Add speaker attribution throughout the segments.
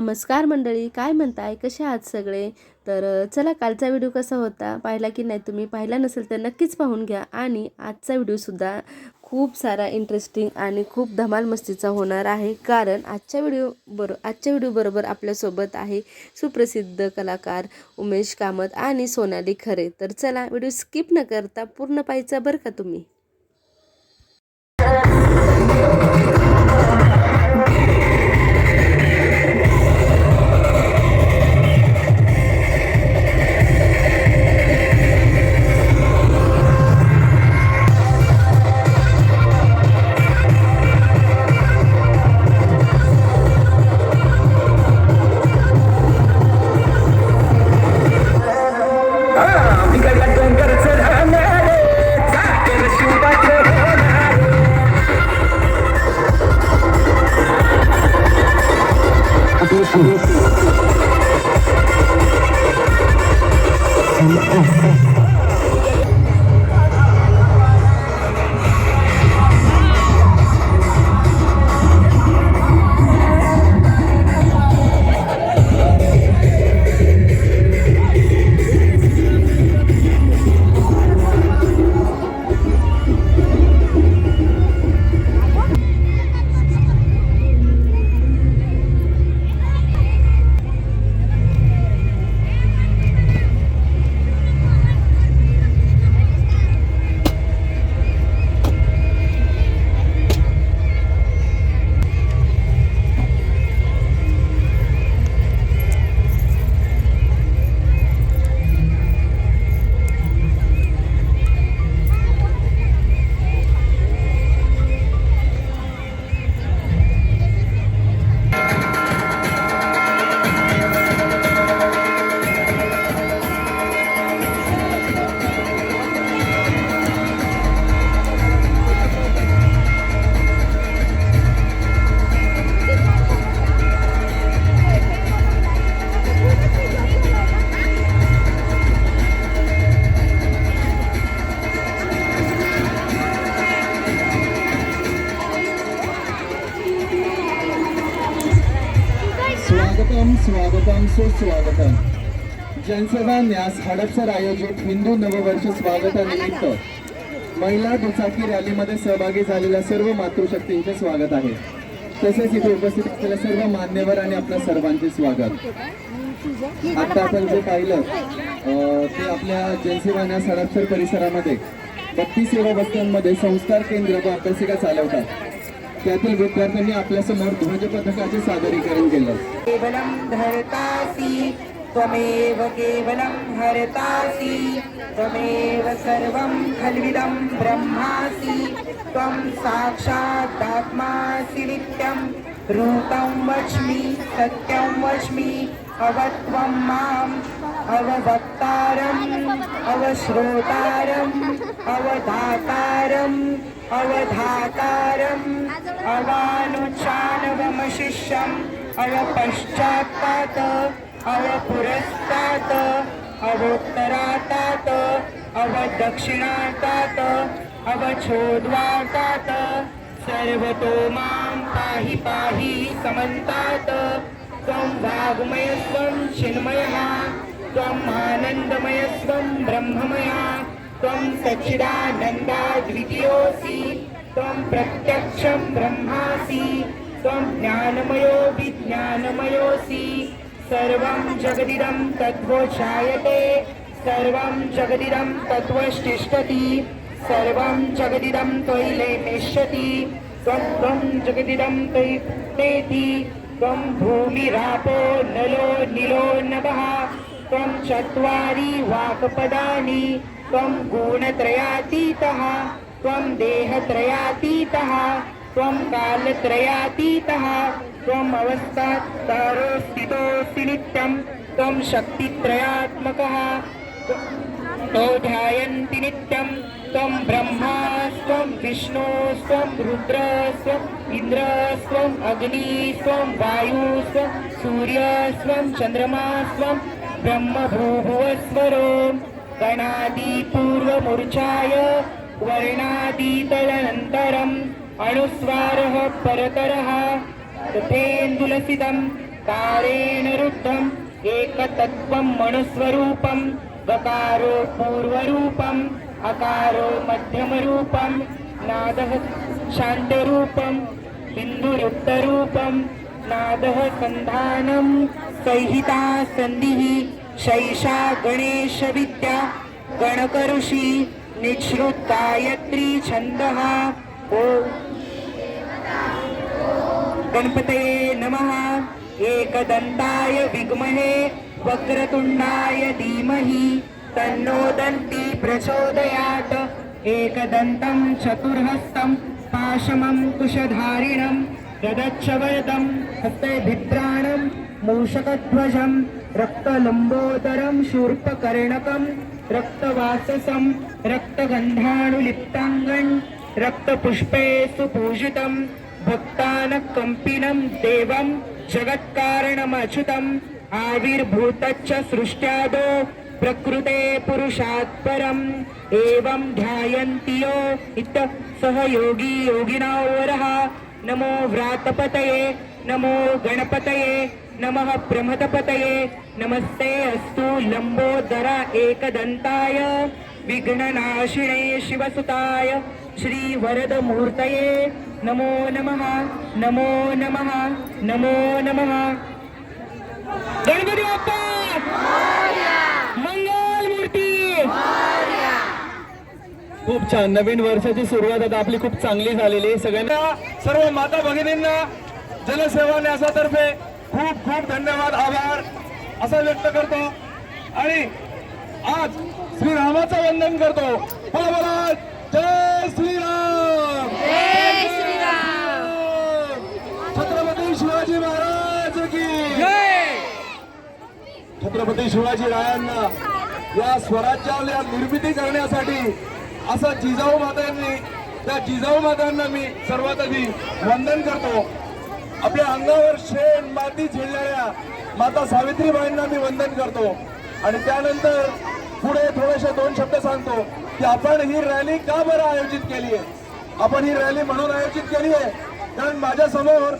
Speaker 1: नमस्कार मंडळी काय म्हणताय? कसे आहात सगळे? तर चला कालचा व्हिडिओ कसा होता? पाहिला की नाही तुम्ही? पाहिला नसेल तर नक्कीच पाहून घ्या. आणि आजचा व्हिडिओसुद्धा खूप सारा इंटरेस्टिंग आणि खूप धमाल मस्तीचा होणार आहे. कारण आजच्या व्हिडिओ बरो आजच्या व्हिडिओबरोबर आपल्यासोबत आहे सुप्रसिद्ध कलाकार उमेश कामत आणि सोनाली खरे. तर चला व्हिडिओ स्किप न करता पूर्ण पाहायचा बरं का तुम्ही?
Speaker 2: Oh. महोत्सवा न्यास हडपसर आयोजित हिंदू नववर्ष स्वागतानिमित्त महिला दुचाकी रॅलीमध्ये सहभागी झालेल्या सर्व मातृशक्तींचे स्वागत आहे. तसेच इथे उपस्थित असलेल्या सर्व मान्यवर आणि आपल्या सर्वांचे स्वागत. आता आपण जे पाहिलं ते आपल्या जनसेवा न्यास हडपसर परिसरामध्ये बत्ती सेवा बस्त्यांमध्ये संस्कार केंद्र व अभ्यासिका चालवतात. त्यातील विद्यार्थ्यांनी आपल्यासमोर ध्वज पथकाचे सादरीकरण केलं.
Speaker 3: त्वमेव केवलं हरतासि त्वमेव सर्वं खल्विदं ब्रह्मासि त्वं साक्षादात्मासि नित्यं रूपं वच्मि सत्यं वच्मि अवत्वं माम् अववक्तारम् अवश्रोतारम् अवधातारम् अवधातारम् अवानुचानवमशिष्यम् अव पुरस्तात अवोत्तरातात अव दक्षिणातात अव छोद्वातात सर्वतो मां पाहि पाहि समन्तात्। त्वं वाग्मयस्वं चिन्मयः त्वम् आनन्दमयस्त्वं ब्रह्ममया त्वं सच्चिदानन्दा द्वितीयोऽसि त्वं प्रत्यक्षं ब्रह्मासि त्वं ज्ञानमयो विज्ञानमयोऽसि। सर्वं जगदिदं तद्वोचायते सर्वं जगदिदं तद्वष्टिष्ठति सर्वं जगदिदं त्वयि निश्यति त्वं त्वं जगदिदं त्वयि तेति त्वं भूमिरापो नलो निलो नभः त्वं चत्वारि वाक्पदानि त्वं गुणत्रयातीतः त्वं देहत्रयातीतः त्वं कालत्रयातीतः त्वम् अवस्थातारोस्थितोऽसि नित्यं त्वं शक्तित्रयात्मकः। तो ध्यायन्ति नित्यं त्वं ब्रह्मास्त्वं विष्णुस्त्वं रुद्रस्त्वम् इन्द्रस्त्वम् अग्निस्त्वं वायुस्त्वं सूर्यस्त्वं चन्द्रमास्त्वं ब्रह्मभूभुवस्वरो। गणादिपूर्वमूर्छाय वर्णादितदनन्तरम् अनुस्वारः परतरः। तथेन्दुलसितं कारेण रुद्धम् एकतत्त्वं मनुस्वरूपं गकारो पूर्वरूपम् अकारो मध्यमरूपं नादः शान्तरूपं बिन्दुरुक्तरूपं नादः सन्धानं संहिता सन्धिः शैषा गणेशविद्या गणकऋषि निःश्रुत गायत्री छन्दः ओ गणपतये नमः। एकदन्ताय विग्महे वक्रतुंडाय धीमहि तन्नो दन्ती प्रचोदयात्। एकदन्तं चतुर्हस्तं पाशमं कुशधारिणं ददच्छवरदं हस्ते भित्राणं मूषकध्वजं रक्तलम्बोदरं शूर्पकर्णकं रक्तवाससं रक्तगन्धानुलिप्ताङ्गन् रक्तपुष्पे सुपूजितं भक्तानकम्पिनं देवं जगत्कारणमच्युतम् आविर्भूतच्च सृष्ट्यादो प्रकृते पुरुषात् परम्। एवं ध्यायन्ति यो इत सह योगी योगिना वरः। नमो व्रातपतये नमो गणपतये नमः प्रमथपतये नमस्ते अस्तु लम्बोदरा एकदन्ताय विघ्ननाशिने शिवसुताय श्रीवरदमूर्तये। नमो नमः नमो नमः नमो नमः। गणपती बाप्पा! मंगल मूर्ती!
Speaker 4: खूप छान. नवीन वर्षाची सुरुवात आता आपली खूप चांगली झालेली आहे. सगळ्यांना सर्व माता भगिनींना जनसेवा न्यासातर्फे खूप खूप धन्यवाद आभार. असं व्यक्त करतो. आणि आज श्रीरामाचं वंदन करतो. बोला बोला जय श्रीराम जय श्रीराम छत्रपती शिवाजी महाराज की छत्रपती शिवाजी रायांना या स्वराज्याला निर्मिती करण्यासाठी असं जिजाऊ मातांनी त्या जिजाऊ मातांना मी सर्वात आधी वंदन करतो. आपल्या अंगावर शेण माती झेलणाऱ्या माता सावित्रीबाईंना मी वंदन करतो. आणि त्यानंतर पुढे थोडेसे दोन शब्द सांगतो की आपण ही रॅली का बरं आयोजित केली आहे? आपण ही रॅली म्हणून आयोजित केली आहे? कारण माझ्यासमोर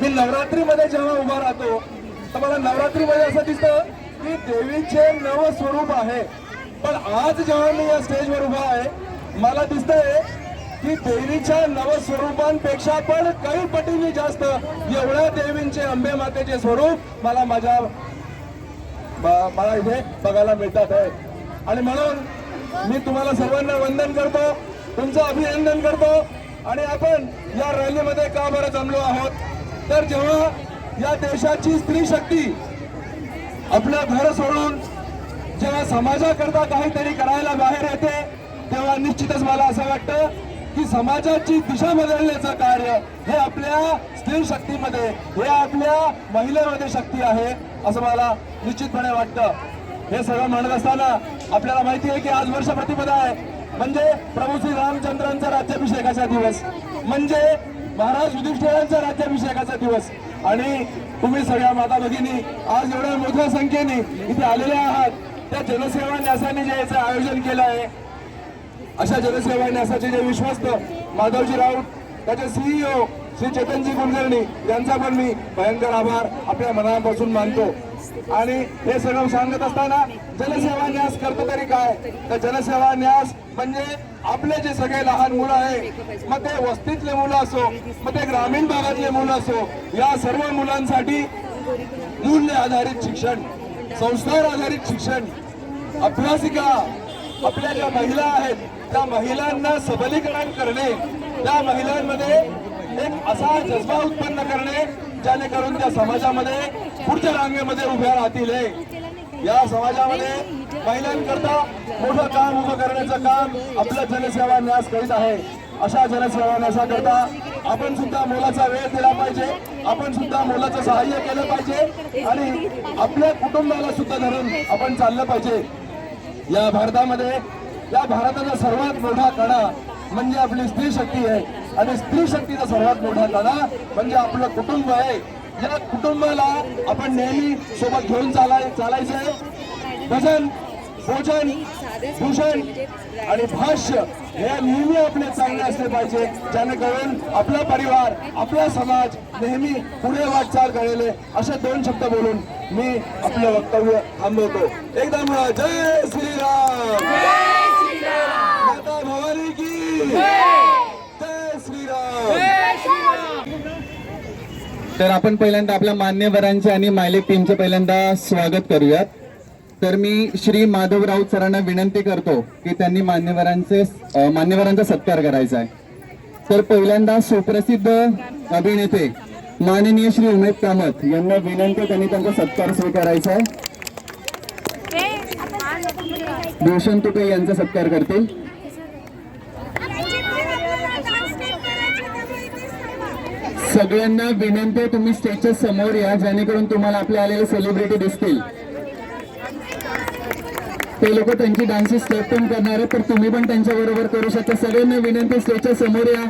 Speaker 4: मी नवरात्रीमध्ये जेव्हा उभा राहतो तर मला नवरात्रीमध्ये असं दिसतं की देवीचे नव स्वरूप आहे. पण आज जेव्हा मी या स्टेजवर उभा आहे मला दिसतंय की देवीच्या नव स्वरूपांपेक्षा पण काही पटीने जास्त एवढ्या देवींचे अंबे मातेचे स्वरूप मला माझ्या मला इथे बघायला मिळतात आहे. आणि म्हणून मी तुम्हाला सर्वांना वंदन करतो तुमचं अभिनंदन करतो आणि आपण या रॅलीमध्ये का बरं जमलो आहोत? तर जेव्हा या देशाची स्त्री शक्ती आपलं घर सोडून जेव्हा समाजाकरता काहीतरी करायला बाहेर येते तेव्हा निश्चितच मला असं वाटतं की समाजाची दिशा बदलण्याचं कार्य हे आपल्या स्त्री शक्तीमध्ये हे आपल्या महिलेमध्ये शक्ती आहे असं मला निश्चितपणे वाटतं. हे सगळं म्हणत असताना आपल्याला माहिती आहे की आज वर्ष प्रतिपदा आहे. म्हणजे प्रभू श्री रामचंद्रांचा राज्याभिषेकाचा दिवस. म्हणजे महाराज युधिष्ठिरांचा राज्याभिषेकाचा दिवस. आणि तुम्ही सगळ्या माता भगिनी आज एवढ्या मोठ्या संख्येने इथे आलेल्या आहात. त्या जनसेवा न्यासाने जे याचं आयोजन केलं आहे अशा जनसेवा न्यासाचे जे विश्वस्त माधवजी राऊत त्याचे सीईओ श्री चेतनजी कुलकर्णी यांचा पण मी भयंकर आभार आपल्या मनापासून मानतो. आणि हे सगळं सांगत असताना जनसेवा न्यास करतो तरी काय? तर जनसेवा न्यास म्हणजे आपले जे सगळे लहान मुलं आहे मग ते वस्तीतले मुलं असो मग ते ग्रामीण भागातले मुलं असो या सर्व मुलांसाठी मूल्य आधारित शिक्षण संस्कार आधारित शिक्षण. अभ्यासिका आपल्या ज्या महिला आहेत त्या महिलांना सबलीकरण करणे त्या महिलांमध्ये एक असा जज्बा उत्पन्न करणे जेणेकरून त्या समाजामध्ये पुढच्या रांगेमध्ये उभ्या राहतील या समाजामध्ये महिलांकरता मोठं काम उभं करण्याचं काम आपलं जनसेवा न्यास करीत आहे. अशा जनसेवा न्यासाकरता आपण सुद्धा मोलाचा वेळ दिला पाहिजे. आपण सुद्धा मोलाचं सहाय्य केलं पाहिजे. आणि आपल्या कुटुंबाला सुद्धा धरून आपण चाललं पाहिजे. या भारतामध्ये या भारताचा सर्वात मोठा कडा म्हणजे आपली स्त्री शक्ती आहे. आणि स्त्री शक्तीचा सर्वात मोठा कणा म्हणजे आपलं कुटुंब आहे. या कुटुंबाला आपण नेहमी सोबत घेऊन चालाय चालायचंय. भजन भोजन भूषण आणि भाष्य हे नेहमी आपले चांगले असले पाहिजे. जेणेकरून आपला परिवार आपला समाज
Speaker 2: नेहमी पुढे वाटचाल करेल. असे दोन शब्द बोलून मी आपलं वक्तव्य थांबवतो. एकदम जय श्रीराम. माता भवानी की जय श्रीराम तर आपण पहिल्यांदा आपल्या मान्यवरांचे आणि मायलेक टीमचे पहिल्यांदा स्वागत करूयात. तर मी श्री माधव राऊत सरांना विनंती करतो की त्यांनी मान्यवरांचे मान्यवरांचा सत्कार करायचा आहे. तर पहिल्यांदा सुप्रसिद्ध अभिनेते माननीय श्री उमेद कामत यांना विनंती त्यांनी त्यांचा सत्कार स्वीकारायचा आहे. भूषण तुपे यांचा सत्कार करतील. सगळ्यांना विनंती आहे, तुम्ही स्टेजच्या समोर या जेणेकरून तुम्हाला आपले आलेले सेलिब्रिटी दिसतील. ते लोक त्यांची डान्सची स्टेप पण करणार आहेत तर तुम्ही पण त्यांच्या बरोबर करू शकता. सगळ्यांना विनंती स्टेजच्या समोर या.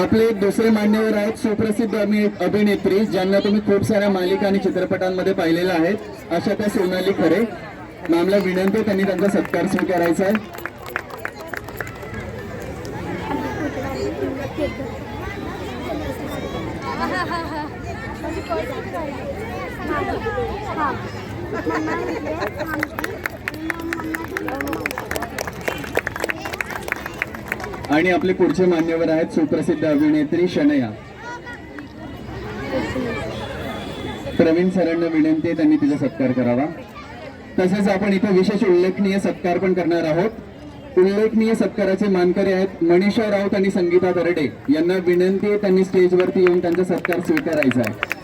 Speaker 2: आपले दुसरे मान्यवर आहेत सुप्रसिद्ध अभिनेत्री ज्यांना तुम्ही खूप साऱ्या मालिका आणि चित्रपटांमध्ये पाहिलेल्या आहेत. अशा त्या सोनाली खरे. मामला विनंती त्यांनी त्यांचा सत्कार स्वीकारायचा आहे. आणि आपले पुढचे मान्यवर आहेत सुप्रसिद्ध अभिनेत्री शनया. प्रवीण सरांना विनंती आहे त्यांनी तिचा सत्कार करावा. तसेच आपण इथे विशेष उल्लेखनीय सत्कार पण करणार आहोत. उल्लेखनीय सत्काराचे मानकरी आहेत मनीषा राऊत आणि संगीता दरडे. यांना विनंती आहे त्यांनी स्टेजवरती येऊन त्यांचा सत्कार स्वीकारायचा आहे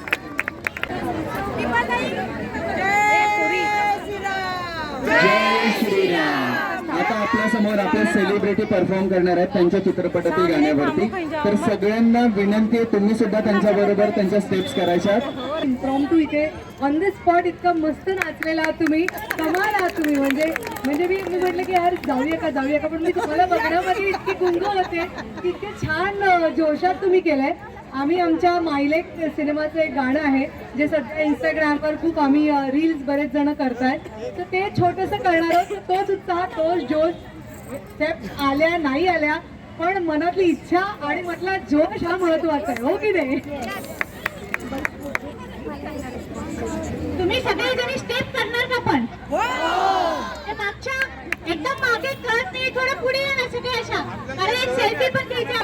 Speaker 2: जय श्रीराम आता आपल्यासमोर आपले सेलिब्रिटी परफॉर्म करणार आहेत त्यांच्या चित्रपटातील गाण्यावरती. तर सगळ्यांना विनंती आहे तुम्ही सुद्धा त्यांच्या बरोबर त्यांच्या स्टेप्स करायच्या आहेत.
Speaker 5: इम्प्रॉम्प्टू इथे ऑन द स्पॉट इतका मस्त नाचलेला आहात तुम्ही. कमाल आहात तुम्ही. म्हणजे म्हणजे मी मी म्हटलं की यार जाऊया का जाऊया का? पण मी तुम्हाला बघण्यामध्ये इतकी गुंग होते. की इतके छान जोशात तुम्ही केलंय. आम्ही आमच्या मायलेक सिनेमाचं एक गाणं आहे जे सध्या इंस्टाग्रामवर खूप आम्ही रील्स बरेच जण करतायत. तर ते छोटंसं करणार आहोत तोच उत्साह तोच जोश स्टेप्स आल्या नाही आल्या पण मनातली इच्छा आणि म्हटलं जोश हा महत्त्वाचा आहे हो की नाही?
Speaker 6: तुम्ही सगळेजणी स्टेप करणार का पण? ते मागच्या एकदम मागे नाही थोडं पुढे या ना सगळे अशा. कारण एक सेल्फी पण घ्यायची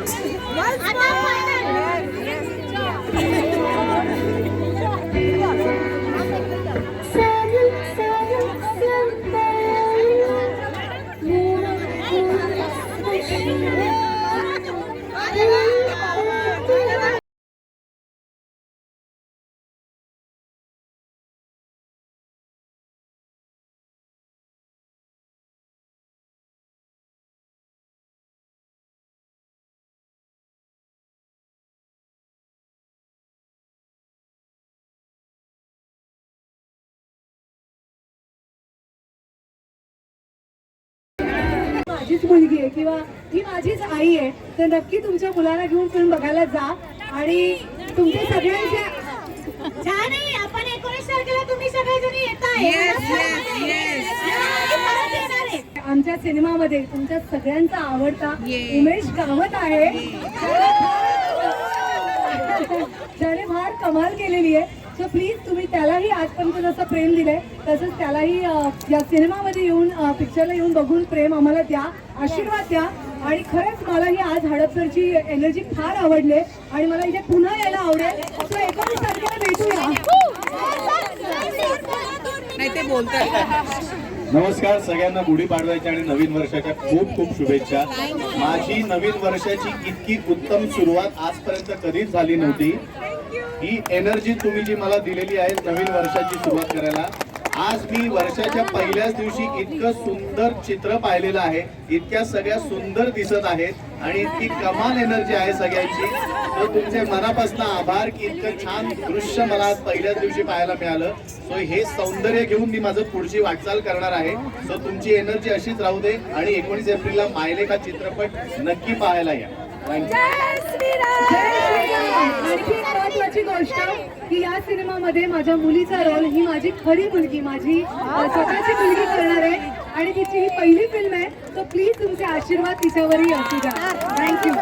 Speaker 6: आपल्याला.
Speaker 5: मुलगी आहे किंवा ही माझीच आई आहे तर नक्की तुमच्या मुलाला घेऊन तुम्ही बघायला जा. आणि तुमचे सगळ्यांचे
Speaker 6: छान आहे आपण एकोणीस तारखेला तुम्ही सगळेजणी येताय
Speaker 5: आमच्या सिनेमामध्ये तुमच्या सगळ्यांचा आवडता उमेश कामत आहे. ज्याने फार कमाल केलेली आहे. सो प्लीज तुम्ही त्यालाही आजपर्यंत जसं प्रेम दिलंय तसंच त्यालाही या सिनेमामध्ये येऊन पिक्चरला येऊन बघून प्रेम आम्हाला द्या आशीर्वाद द्या. आणि खरंच मला ही आज हडपसरची एनर्जी फार आवडली आणि मला इथे पुन्हा यायला आवडेल. सो एकोणीस तारखेला भेटूया
Speaker 7: नमस्कार सगळ्यांना गुढीपाडव्याच्या आणि नवीन वर्षाच्या खूप खूप शुभेच्छा. माझी नवीन वर्षाची इतकी उत्तम सुरुवात आजपर्यंत कधीच झाली नव्हती. ही एनर्जी तुम्ही जी मला दिलेली आहे नवीन वर्षाची सुरुवात करायला आज मी वर्षाच्या पहिल्याच दिवशी इतकं सुंदर चित्र पाहिलेलं आहे. इतक्या सगळ्या सुंदर दिसत आहेत आणि इतकी कमाल एनर्जी आहे सगळ्यांची. तर तुमचे मनापासून आभार की इतकं छान दृश्य मला आज पहिल्याच दिवशी पाहायला मिळालं. सो हे सौंदर्य घेऊन मी माझं पुढची वाटचाल करणार आहे. सो तुमची एनर्जी अशीच राहू दे आणि एकोणीस एप्रिलला मायलेखा चित्रपट नक्की पाहायला या.
Speaker 5: आणखी एक महत्वाची गोष्ट की या सिनेमामध्ये माझ्या मुलीचा रोल ही माझी खरी मुलगी माझी स्वतःची मुलगी करणार आहे. आणि तिची ही पहिली फिल्म आहे तर प्लीज तुमचे आशीर्वाद तिच्यावरही असू द्या. थँक्यू